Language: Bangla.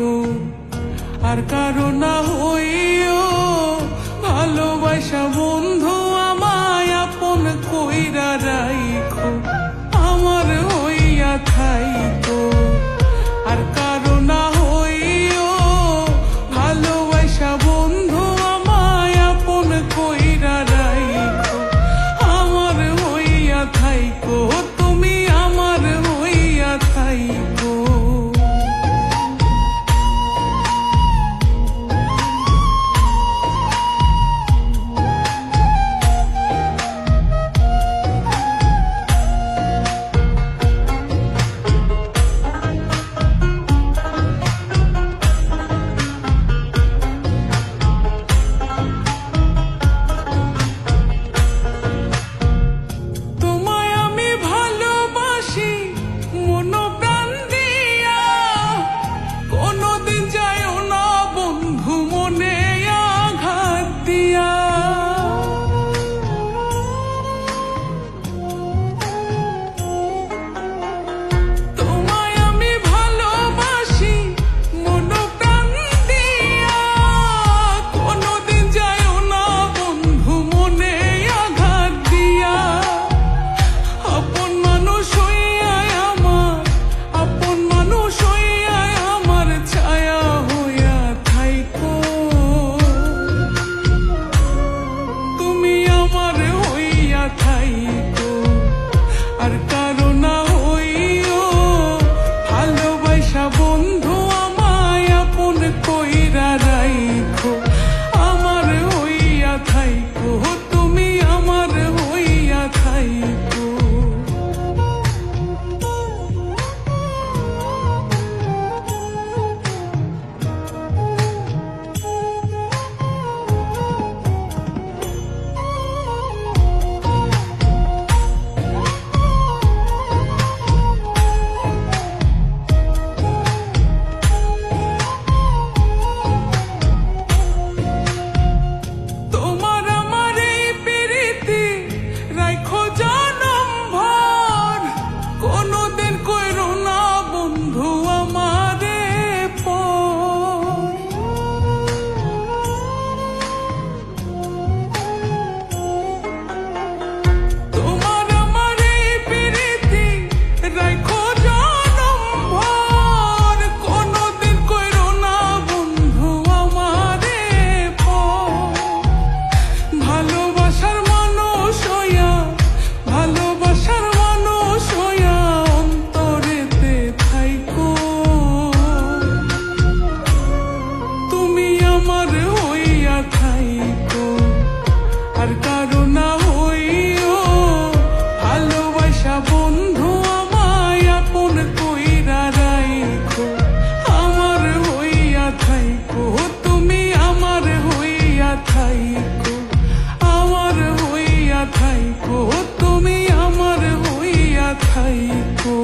থাকো আর কারও না হোক থাইকো তুমি আমার হইয়া থাইকো।